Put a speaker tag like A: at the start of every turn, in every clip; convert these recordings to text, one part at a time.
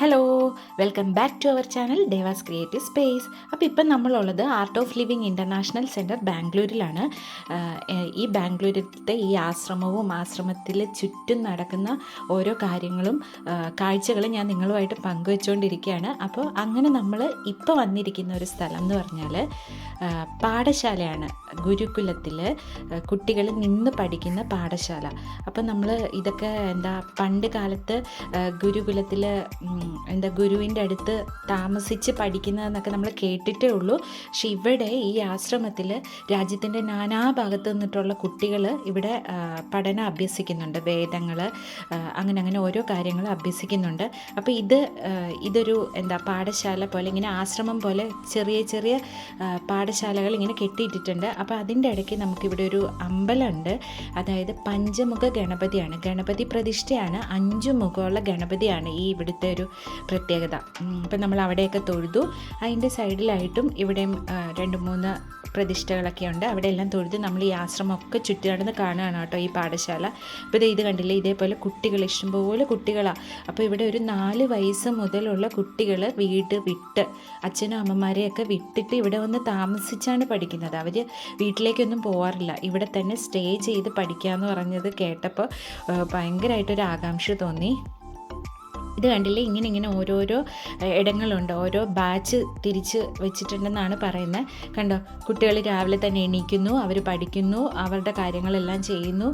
A: Hello welcome back to our channel Deva's creative space അപ്പോൾ ഇപ്പം നമ്മളുള്ളത് art of living international centre ബാംഗ്ലൂരിലാണ്. ഈ ബാംഗ്ലൂരിലത്തെ ഈ ആശ്രമവും ആശ്രമത്തിൽ ചുറ്റും നടക്കുന്ന ഓരോ കാര്യങ്ങളും കാഴ്ചകളും ഞാൻ നിങ്ങളുമായിട്ട് പങ്കുവെച്ചുകൊണ്ടിരിക്കുകയാണ് അപ്പോൾ അങ്ങനെ നമ്മൾ ഇപ്പോൾ വന്നിരിക്കുന്ന ഒരു സ്ഥലം എന്ന് പറഞ്ഞാൽ പാഠശാലയാണ്. ഗുരുകുലത്തിൽ കുട്ടികൾ നിന്ന് പഠിക്കുന്ന പാഠശാല. അപ്പോൾ നമ്മൾ ഇതൊക്കെ എന്താ പണ്ട് കാലത്ത് ഗുരുകുലത്തിൽ എന്താ ഗുരുവിന്റെ അടുത്ത് താമസിച്ച് പഠിക്കുന്നതെന്നൊക്കെ നമ്മൾ കേട്ടിട്ടേ ഉള്ളൂ. പക്ഷെ ഇവിടെ ഈ ആശ്രമത്തിൽ രാജ്യത്തിന്റെ നാനാഭാഗത്ത് നിന്നിട്ടുള്ള കുട്ടികൾ ഇവിടെ പഠനം അഭ്യസിക്കുന്നുണ്ട്. വേദങ്ങൾ അങ്ങനെ അങ്ങനെ ഓരോ കാര്യങ്ങൾ അഭ്യസിക്കുന്നുണ്ട്. അപ്പോൾ ഇത് ഇതൊരു എന്താ പാഠശാല പോലെ ഇങ്ങനെ ആശ്രമം പോലെ ചെറിയ ചെറിയ പാഠശാലകൾ ഇങ്ങനെ കെട്ടിയിട്ടിട്ടുണ്ട്. അപ്പോൾ അതിന്റെ ഇടയ്ക്ക് നമുക്കിവിടെ ഒരു അമ്പലമുണ്ട്. അതായത് പഞ്ചമുഖ ഗണപതിയാണ്. ഗണപതി പ്രതിഷ്ഠയാണ്. അഞ്ചു മുഖമുള്ള ഗണപതിയാണ് ഈ ഇവിടുത്തെ ഒരു പ്രത്യേകത. ഇപ്പം നമ്മൾ അവിടെയൊക്കെ തൊഴുതു. അതിന്റെ സൈഡിലായിട്ടും ഇവിടെയും രണ്ട് മൂന്ന് പ്രതിഷ്ഠകളൊക്കെ ഉണ്ട്. അവിടെ എല്ലാം തൊഴുത്. നമ്മൾ ഈ ആശ്രമമൊക്കെ ചുറ്റി നടന്ന് കാണുകയാണ് കേട്ടോ ഈ പാഠശാല. അപ്പോൾ ഇത് ഇത് കണ്ടില്ലേ? ഇതേപോലെ കുട്ടികൾ ഇഷ്ടംപോലെ കുട്ടികളാണ് അപ്പോൾ ഇവിടെ ഒരു നാല് വയസ്സ് മുതലുള്ള കുട്ടികൾ വീട് വിട്ട് അച്ഛനും അമ്മമാരെയൊക്കെ വിട്ടിട്ട് ഇവിടെ വന്ന് താമസിച്ചാണ് പഠിക്കുന്നത്. അവർ വീട്ടിലേക്കൊന്നും പോകാറില്ല ഇവിടെ തന്നെ സ്റ്റേ ചെയ്ത് പഠിക്കുക എന്ന് പറഞ്ഞത് കേട്ടപ്പോൾ ഭയങ്കരമായിട്ടൊരു ആകാംക്ഷ തോന്നി. ഇത് കണ്ടില്ലേ? ഇങ്ങനെ ഇങ്ങനെ ഓരോരോ ഇടങ്ങളുണ്ട്. ഓരോ ബാച്ച് തിരിച്ച് വെച്ചിട്ടുണ്ടെന്നാണ് പറയുന്നത്. കണ്ടോ? കുട്ടികൾ രാവിലെ തന്നെ എണീക്കുന്നു അവർ പഠിക്കുന്നു അവരുടെ കാര്യങ്ങളെല്ലാം ചെയ്യുന്നു.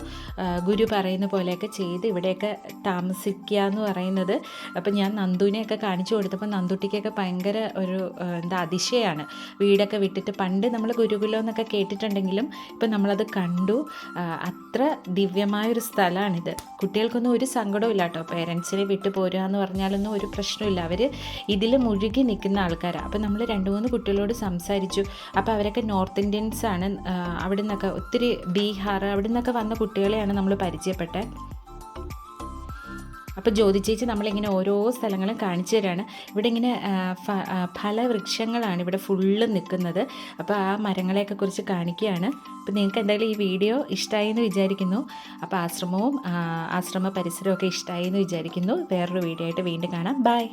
A: ഗുരു പറയുന്ന പോലെയൊക്കെ ചെയ്ത് ഇവിടെയൊക്കെ താമസിക്കുക എന്ന് പറയുന്നത്. അപ്പം ഞാൻ നന്ദുവിനെയൊക്കെ കാണിച്ചു കൊടുത്തപ്പോൾ നന്ദുട്ടിക്കൊക്കെ ഭയങ്കര ഒരു എന്താ അതിശയമാണ്. വീടൊക്കെ വിട്ടിട്ട് പണ്ട് നമ്മൾ ഗുരുകുലം എന്നൊക്കെ കേട്ടിട്ടുണ്ടെങ്കിലും ഇപ്പം നമ്മളത് കണ്ടു. അത്ര ദിവ്യമായൊരു സ്ഥലമാണിത്. കുട്ടികൾക്കൊന്നും ഒരു സങ്കടവും ഇല്ല കേട്ടോ പേരൻസിനെ വിട്ടു പോരുക എന്ന് പറഞ്ഞാലൊന്നും ഒരു പ്രശ്നമില്ല. അവർ ഇതിൽ മുഴുകി നിൽക്കുന്ന ആൾക്കാരാണ് അപ്പോൾ നമ്മൾ രണ്ട് മൂന്ന് കുട്ടികളോട് സംസാരിച്ചു. അപ്പോൾ അവരൊക്കെ നോർത്ത് ഇന്ത്യൻസ് ആണ് അവിടെ നിന്നൊക്കെ ഒത്തിരി ബീഹാർ അവിടെ നിന്നൊക്കെ വന്ന കുട്ടികളെയാണ് നമ്മൾ പരിചയപ്പെട്ടത്. അപ്പോൾ ജ്യോതി ചേച്ചി നമ്മളിങ്ങനെ ഓരോ സ്ഥലങ്ങളും കാണിച്ചു തരാണ്. ഇവിടെ ഇങ്ങനെ ഫലവൃക്ഷങ്ങളാണ് ഇവിടെ ഫുള്ള് നിൽക്കുന്നത്. അപ്പോൾ ആ മരങ്ങളെയൊക്കെ കുറിച്ച് കാണിക്കുകയാണ്. അപ്പോൾ നിങ്ങൾക്ക് എന്തായാലും ഈ വീഡിയോ ഇഷ്ടമായി എന്ന് വിചാരിക്കുന്നു. അപ്പോൾ ആശ്രമവും ആശ്രമ ആശ്രമ പരിസരമൊക്കെ ഇഷ്ടമായി എന്ന് വിചാരിക്കുന്നു. വേറൊരു വീഡിയോ ആയിട്ട് വീണ്ടും കാണാം. ബൈ